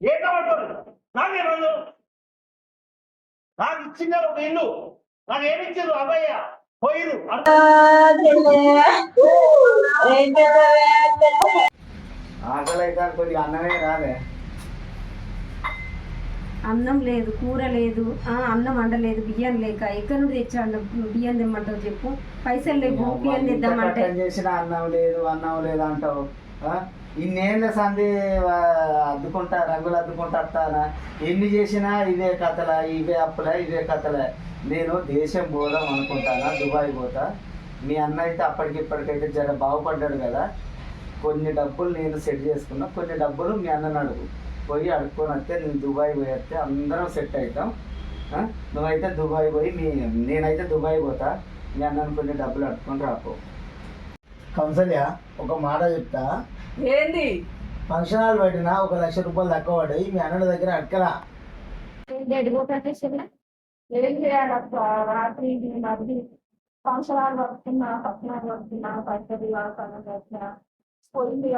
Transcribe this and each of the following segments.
ఏ కమంటారు నాకే రోజు నాకు ఇచ్చిన ఒక ఇల్లు. నాకు ఏమి ఇచ్చారు? అబ్బాయ్య పోయిరు ఆకలి అయితే కొద్దిగా అన్నమే రాలే అన్నం లేదు కూర లేదు ఆ, అన్నం వండలేదు బియ్యం లేక ఎక్కడి నుండి తెచ్చాడు బియ్యం తెమ్మంటావు చెప్పు. పైసలు లేవు బియ్యం తెద్దామంటే. చేసిన అన్నం లేదు అన్నం లేదు అంటావు ఆ? ఇన్నేళ్ళ సంది అద్దుకుంటా రంగులు అద్దుకుంటా వస్తానా ఎన్ని చేసినా ఇదే కథల ఇవే అప్పుల ఇవే కథలే. నేను దేశం పోదాం అనుకుంటానా? దుబాయ్ పోతా. మీ అన్న అయితే అప్పటికి ఇప్పటికైతే జర బాగుపడ్డాడు కదా. కొన్ని డబ్బులు నేను సెట్ చేసుకున్నా. కొన్ని డబ్బులు మీ అన్నని అడుగు. పోయి అడుక్కొని వస్తే నేను దుబాయ్ పోయి వస్తే అందరం సెట్ అవుతాం నువ్వైతే దుబాయ్ పోయి మీ నేనైతే దుబాయ్ పోతా. మీ అన్నను కొన్ని డబ్బులు అడుక్కొని రాపో. కౌసల్య ఒక మాట చెప్తా. ఏంది? ఫంక్షన్ హాల్ పెట్టినా ఒక లక్ష రూపాయలు తక్కువ పడ్డాయి. మీ అన్నల దగ్గర అడకరా ఏం చేయాలక్క రాత్రి వస్తున్నా పైసలు వచ్చిన పోయింది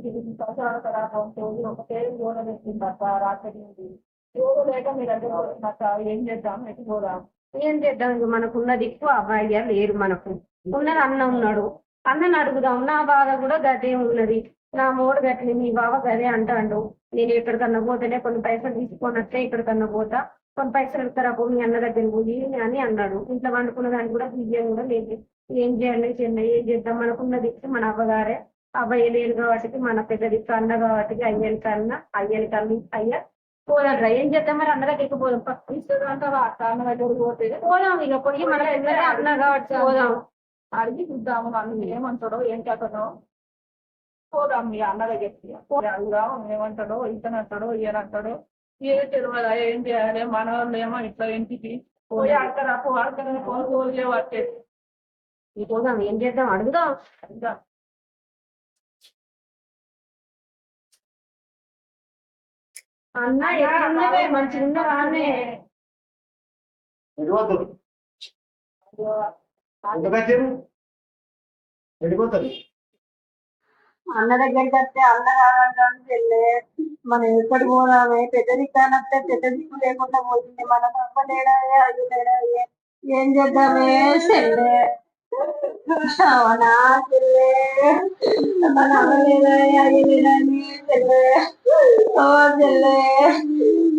తిరిగి సంవత్సరాల తర్వాత ఒక పేరు రాత్రి నుండి. ఎవరు లేక మీ దగ్గర వచ్చినక్క ఏం చేద్దాం? ఏం చేద్దాం? ఇక మనకున్న దిక్కు అబ్బాయి లేరు మనకు. ఉన్నది అన్న ఉన్నాడు. అన్నని అడుగుదాం నా బాధ కూడా గదే ఉన్నది. నా మూడు గట్లి మీ బావ గదే అంటాడు. నేను ఎక్కడికన్నా పోతేనే కొన్ని పైసలు తీసుకొని వస్తే ఎక్కడికన్నా పోతా. కొన్ని పైసలు ఇస్తారా పో మీ అన్న దగ్గర పోయి అని అన్నాడు. ఇంట్లో వండుకున్న దానికి కూడా బియ్యం కూడా లేదు. ఏం చేయాలి చెన్నై ఏం చేద్దాం? మనకున్న దిక్కు మన అవ్వగారే. అబ్బాయి లేరు కాబట్టి మన పెద్ద దిక్కు అన్న కాబట్టి అయ్యని కన్నా అయ్యని కన్నా అయ్యా. పోదాం ఏం చేద్దాం? మరి అన్న దగ్గరికి పోదాం. పా. అంటావా? అక్క అన్న దగ్గర పోతే పోదాం ఇక. పోయి మన అన్న కాబట్టి పోదాం. అడిగి చూద్దాము నన్ను ఏమంటాడో ఏం కథనో. పోదాం మీ అన్న దగ్గరికి. అడుగుదాం ఏమంటాడో ఇతనంటాడో ఈయనంటాడో. ఏ తెలియదా ఏం చేయాలి మన వాళ్ళు ఏమో ఇట్లా ఇంటికి. పోయి అడకరా పో అడకరా పోయి పోలే పట్టే. ఈ పోదాం ఏం చేద్దాం? అడుగుదాం. ఇంకా అన్న ఎక్కడున్నవే మంచిగా ఉన్నావా అన్నే ఎడిపోతారు అన్న దగ్గరికి వస్తే అన్న కావాలంటే మనం ఎక్కడ పోదామే? పెద్ద దిక్కానస్తే పెద్ద దిక్కు లేకుండా పోతుంది. మన తప్ప లేడాయే అది లేడాయే ఏం? చేద్దామే? చెల్లే. అవునా చెల్లే? మన అమ్మ లేదాయే అది లేదని చెల్లే. ఓ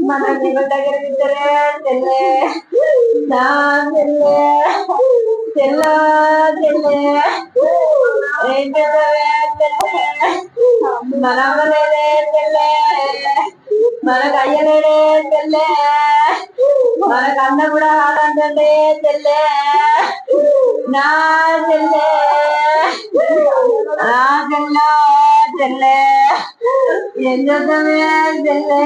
మన నిన్న దగ్గరికి ఇద్దరే నా చెల్లె. చెల్ల చెల్లె ఏం చేద్దామే చెల్లె మన అమ్మ లేదే చెల్లె మనకు అయ్యలేడే చెల్లె మనకు అన్న కూడా ఆడంటే చెల్లె నా చెల్లె నా చెల్ల చెల్లె ఏం చేద్దామే చెల్లె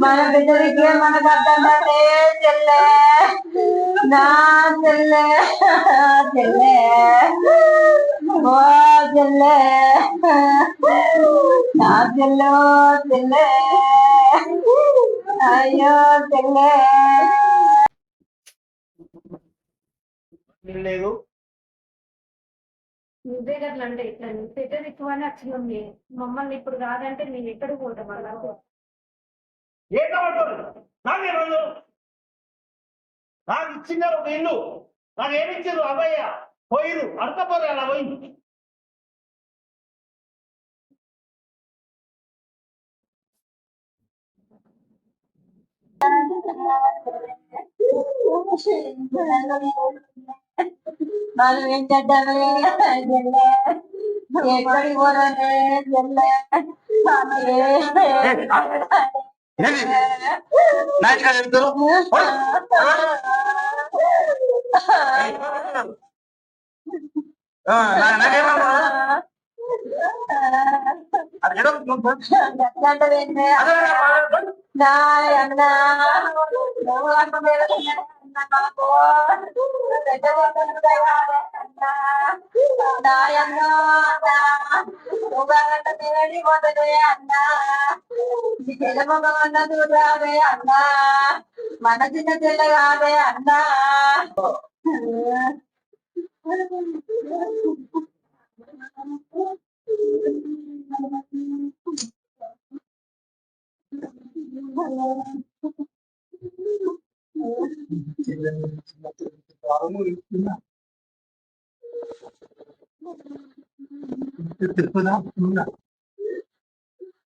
మన బిడ్డలకి మనకు అర్థంటే చెల్లె నా చెల్లె చెల్లె ఓ చెల్లె నా చెల్లో చెల్లె అయ్యో చెల్లె లేదు. నువ్వే గట్లంటే ఇట్లా నువ్వు పెద్ద దిక్కు అని వచ్చినాం మమ్మల్ని ఇప్పుడు కాదంటే నేను ఎక్కడికి పోతాం? అలా ఏం కమంటారు నాకే రోజు నాకు ఇచ్చిన ఒక ఇల్లు. నాకు ఏమిచ్చారు అబ్బాయ్య పోయిరు అడకపోరు అలా పోయింది. మనం ఏం చేద్దామే చెల్లె ఎక్కడికి పోదామే చెల్లె నాయన అన్నా మన చిన్న చెల్ల కాదే అన్నా అయిపోయాను మా ప్రేమ తీసిన వాడిని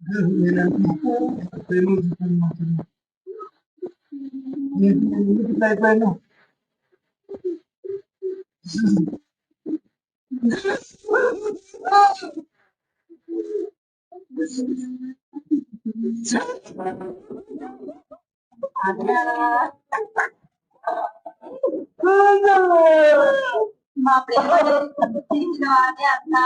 kita ikut Ma prima di apa?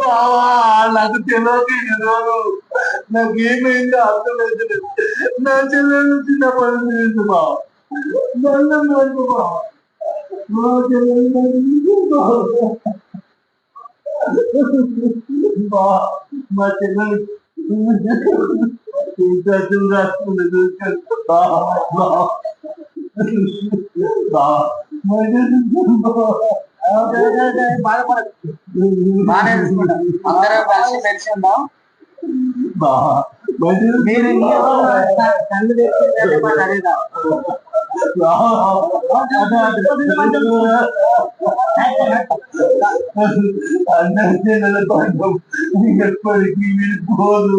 బావా నాకు తెలియదు ఈరోజు నాకు ఏమైందో అర్థం లేదు నా చెల్లెలు చిన్నప్పటి నుంచి బావ నన్ను నన్ను బావ నా చెల్లెలు నన్ను బావ. బావ మా చెల్లెలు ఇంకా రాసుకున్నది బావ బావ బావ మా చెల్లెలు బావ బాగానే చూసుకుంటాం అందరూ కలిసి మెలిసి ఉందాం బావ మా చెల్లెలు మీరు కళ్ళు తెచ్చి మాకు అడిగినా అన్నంటే నెలకొండం ఎప్పటికీ పోదు